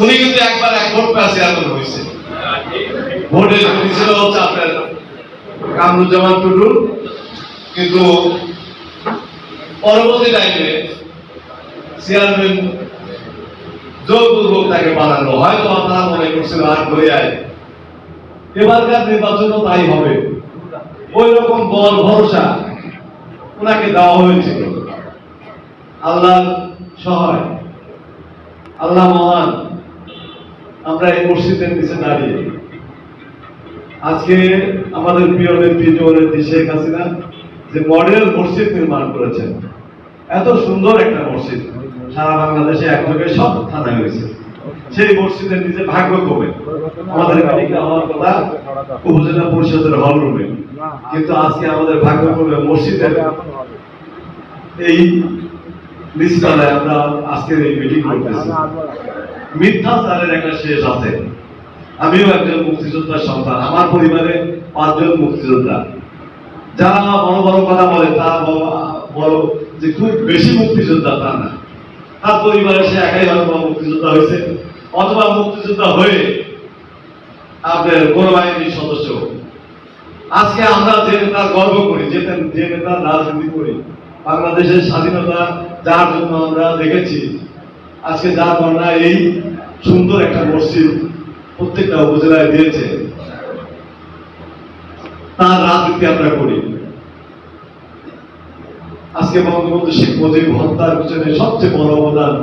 উনি কিন্তু একবার এক ভোট পেয়ে চেয়ারম্যান হয়েছে ভোটে ছিল হচ্ছে আপনার কামরুজ্জামান টুডু। কিন্তু পরবর্তী টাইমে চেয়ারম্যান জোরপূর্বক তাকে বানানো হয়তো আপনারা মনে করছিল আর ঘুরে আয়। এবারকার নির্বাচনও তাই হবে। ওই রকম বল ভরসা ওনাকে দেওয়া হয়েছিল আল্লাহ সহায়, আল্লাহ মহান আমরা এই মসজিদের নিচে দাঁড়িয়ে, আজকে আমাদের প্রিয় নেত্রী জননেত্রী শেখ হাসিনা যে মডেল মসজিদ নির্মাণ করেছেন, এত সুন্দর একটা মসজিদ, সারা বাংলাদেশে একভাবে সব থানায় হয়েছে। সেই মসজিদের নিচে ভাগ্য কমে। আমাদের মেডিকেল হওয়ার কথা, উপজেলা পরিষদের হল রুমে। কিন্তু আজকে আমাদের ভাগ্য কমে মসজিদের। এই নিচতলায় আমরা আজকের এই মিটিং করতেছি। মিথ্যাচারের একটা শেষ আছে। আমিও একজন মুক্তিযোদ্ধার সন্তান, আমার পরিবারে পাঁচজন মুক্তিযোদ্ধা। যারা বড় বড় কথা বলে তারা বড়- যে খুব বেশি মুক্তিযোদ্ধা তা না। তার পরিবারে সে একাই হয়তো মুক্তিযোদ্ধা হয়েছে। অথবা মুক্তিযোদ্ধা হয়ে আপনার কোনো বাহিনীর সদস্য। আজকে আমরা যে নেতার গর্ব করি যে নেতার রাজনীতি করি, বাংলাদেশের স্বাধীনতা যার জন্য আমরা দেখেছি আজকে যার বর্ণা এই সুন্দর একটা মসজিদ প্রত্যেকটা উপজেলায় দিয়েছে, তার রাজনীতি আমরা করি। আজকে বঙ্গবন্ধু শেখ মুজিব হত্যার পিছনে সবচেয়ে বড় অবদান,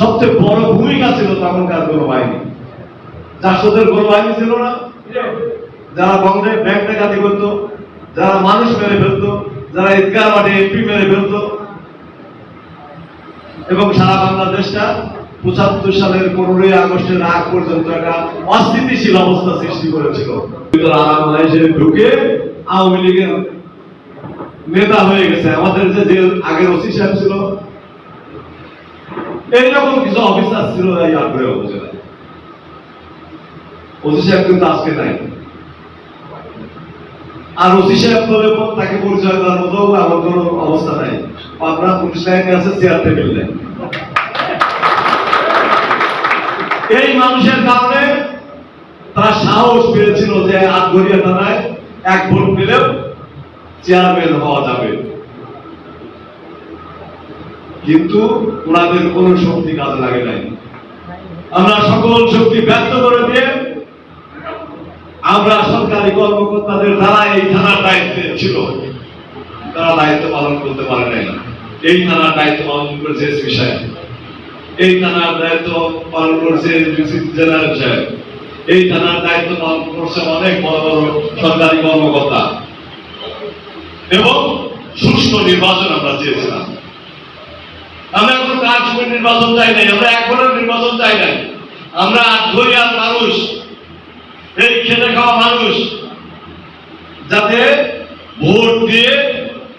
সবচেয়ে বড় ভূমিকা ছিল তখনকার কোনো বাহিনী জাসদের কোনো বাহিনী ছিল না। যারা বঙ্গে ব্যাংক ডাকাতি করতো, যারা মানুষ মেরে ফেলতো, যারা ঈদগাহ মাঠে এমপি মেরে ফেলতো এবং সারা বাংলাদেশটা পঁচাত্তর সালের পনেরোই আগস্টের আগ পর্যন্ত একটা অস্থিতিশীল অবস্থা সৃষ্টি করেছিল। ঢুকে আওয়ামী লীগের নেতা হয়ে গেছে। আমাদের যে জেল আগের ওসি সাহেব ছিল, এইরকম কিছু অফিসার ছিল এই আগ্রহ উপজেলায় ওসি সাহেব কিন্তু আজকে নাই। আর ওসি সাহেব বলে তাকে পরিচয় দেওয়ার মতো আমার কোনো অবস্থা নাই। আপনার পুলিশ লাইনে আছে চেয়ার টেবিল নেই। এই মানুষের কারণে তারা সাহস পেয়েছিল যে আটঘরিয়া থানায় এক ভোট পেলেও চেয়ারম্যান হওয়া যাবে। কিন্তু ওনাদের কোন শক্তি কাজে লাগে নাই। আমরা সকল শক্তি ব্যর্থ করে দিয়ে আমরা সরকারি কর্মকর্তাদের দ্বারা এই থানার দায়িত্বে ছিল। তারা দায়িত্ব পালন করতে পারে নাই। এই থানার দায়িত্ব পালন করেছে এসপি সাহেব। এই থানার দায়িত্ব পালন করেছে জেনারেল সাহেব। এই থানার দায়িত্ব পালন করছে অনেক বড় বড় সরকারি কর্মকর্তা। এবং সুষ্ঠু নির্বাচন আমরা চেয়েছিলাম। আমরা কোনো কারচুপির নির্বাচন চাই নাই, আমরা ভোটের নির্বাচন চাই নাই। আমরা আটঘরিয়ার মানুষ, এই খেতে খাওয়া মানুষ, যাতে ভোট দিয়ে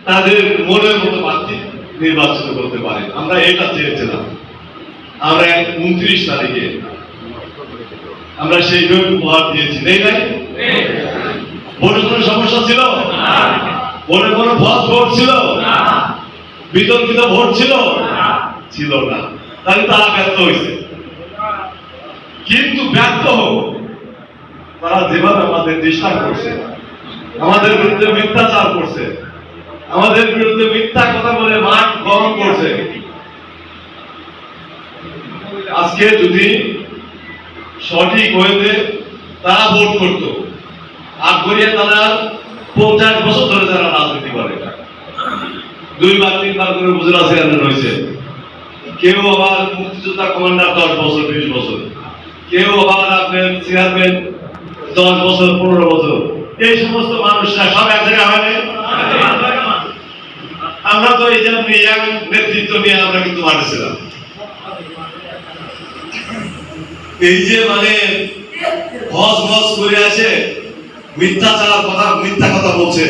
তাদের মনের মতো প্রার্থী নির্বাচিত করতে পারে। আমরা এটা চেয়েছিলাম। আমরা উনত্রিশ তারিখে আমরা সেইভাবে উপহার দিয়েছি, নেই নাই? ভোটে কোনো সমস্যা ছিল? ভোটে কোনো ফস ভোট ছিল? বিতর্কিত ভোট ছিল? ছিল না। তাহলে তারা ব্যর্থ হয়েছে। কিন্তু ব্যর্থ হোক, তারা যেভাবে আমাদের ডিস্টার্ব করছে, আমাদের বিরুদ্ধে মিথ্যাচার করছে, আমাদের বিরুদ্ধে মিথ্যা কথা বলে মাঠ গরম করছে আজকে যদি সঠিক হয়েছে, তারা ভোট করত। আর তারা পঞ্চাশ বছর ধরে তারা রাজনীতি করে। দুইবার তিনবার করে উপজেলা চেয়ারম্যান হয়েছে। কেউ আবার মুক্তিযোদ্ধা কমান্ডার দশ বছর, বিশ বছর। কেউ আবার আপনার চেয়ারম্যান দশ বছর, পনেরো বছর। এই সমস্ত মানুষরা সব এক জায়গায় আমরা তো এই যে নেতৃত্ব নিয়ে আমরা কিন্তু মাঠেছিলাম এই যে মানে হজ হজ করে আসে মিথ্যাচার কথা, মিথ্যা কথা বলছে।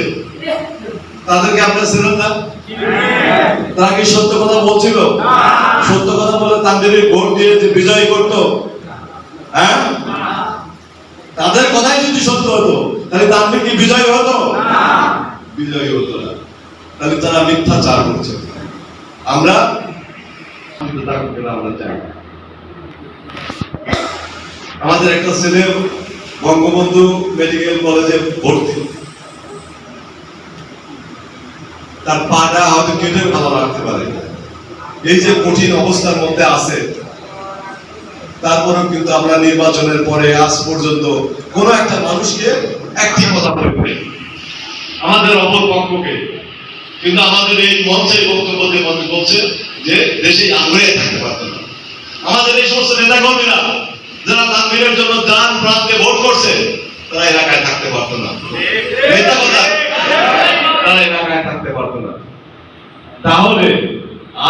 তাদেরকে আপনার ছিলেন না? তারা কি সত্য কথা বলছিল? সত্য কথা বলে তাদের ভোট দিয়ে যে বিজয় করত। হ্যাঁ? তাদের কথাই যদি সত্য হতো, তাহলে তাদের কি বিজয় হতো? বিজয় হতো না। তাহলে তারা মিথ্যাচার করছে। আমরা আমরা চাই আমাদের একটা ছেলে বঙ্গবন্ধু মেডিকেল কলেজে ভর্তি। তার পাটা হয়তো কেটে ভালো লাগতে পারে। এই যে কঠিন অবস্থার মধ্যে আছে, তারপরেও কিন্তু আমরা নির্বাচনের পরে আজ পর্যন্ত কোন একটা মানুষকে একটি কথা বলে আমাদের অপর পক্ষকে, কিন্তু আমাদের এই মঞ্চের বক্তব্য দিয়ে মঞ্চ বলছে যে দেশে আগ্রহে থাকতে পারতো না। আমাদের এই সমস্ত নেতা কর্মীরা যারা তানভীরের জন্য দান প্রান্তে ভোট করছে, তারা এলাকায় থাকতে পারতো না। নেতা কথা? তারা এলাকায় থাকতে পারতো না। তাহলে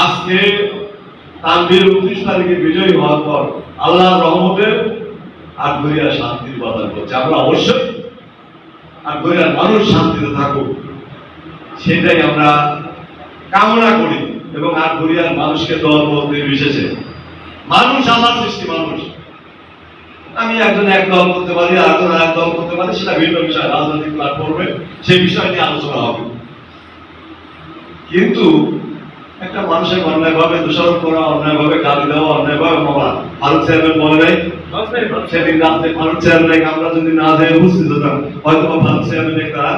আজকে তানভীর উনত্রিশ তারিখে বিজয়ী হওয়ার পর আল্লাহর রহমতের আগ্রহীরা শান্তির বাদান করছে। আমরা অবশ্যই আগ্রহীরা মানুষ শান্তিতে থাকুক, সেটাই আমরা কামনা করি এবং আর আগ্রহীর মানুষকে দল মত নির্বিশেষে মানুষ আমার সৃষ্টি, মানুষ। আমি একজন এক দল করতে পারি আর একজন এক দল করতে পারি সেটা ভিন্ন বিষয় রাজনৈতিক প্ল্যাটফর্মে সেই বিষয় নিয়ে আলোচনা হবে। কিন্তু একটা মানুষের অন্যায়ভাবে, দোষারোপ করা, অন্যায়ভাবে গালি দেওয়া, অন্যায়ভাবে মামলা, ভারত চেয়ারম্যান বলে নাই? সেদিন রাত্রে ভারত চেয়ারম্যান আমরা যদি না যাই উপস্থিত হতাম। হয়তো ভারত চেয়ারম্যান তারা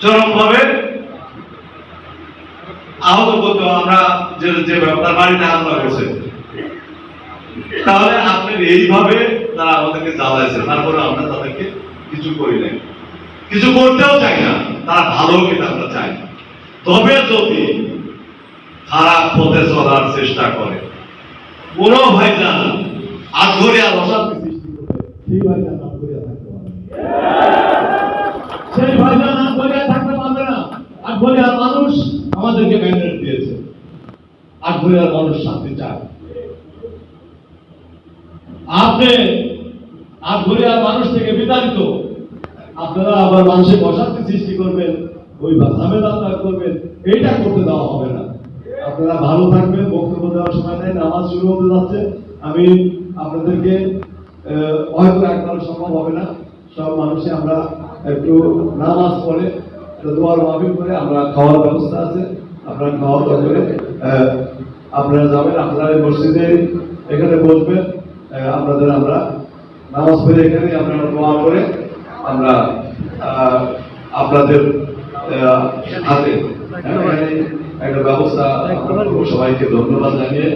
চরমভাবে আহত করতো। আমরা যে তার বাড়িতে হামলা করেছে। তাহলে আপনি এইভাবে তারা আমাদেরকে জ্বালাইছে, তারপরে আমরা তাদেরকে কিছু করি নাই। কিছু করতেও চাই না, তারা ভালো কিন্তু আমরা চাই তবে যদি খারাপ পথে চলার চেষ্টা করে কোন ভাইজান আগ্রহিয়া অশান্তি সৃষ্টি মানুষ আমাদেরকে ম্যান্ডেট দিয়েছে। আগ্রহিয়ার মানুষ শান্তি চায়। আপনি আগ্রহিয়ার মানুষ থেকে বিতাড়িত, আপনারা আবার মানুষের অশান্তি সৃষ্টি করবেন, ওই ঝামেলা করবেন, এইটা করতে দেওয়া হবে না। আপনারা ভালো থাকবেন, বক্তব্য দেওয়ার সময় নেই, নামাজ শুরু হতে যাচ্ছে। আমি আপনাদেরকে হয়তো একবার সম্ভব হবে না। সব মানুষে আমরা একটু নামাজ পড়ে দোয়ার মাহফিল করে, আমরা খাওয়ার ব্যবস্থা আছে আপনারা খাওয়া দাওয়া করে আপনারা যাবেন, আপনারা মসজিদে এখানে বসবেন। আপনাদের আমরা নামাজ পড়ে এখানে আপনারা দোয়া করে আমরা আপনাদের হাতে একটা ব্যবস্থা। সবাইকে ধন্যবাদ জানিয়ে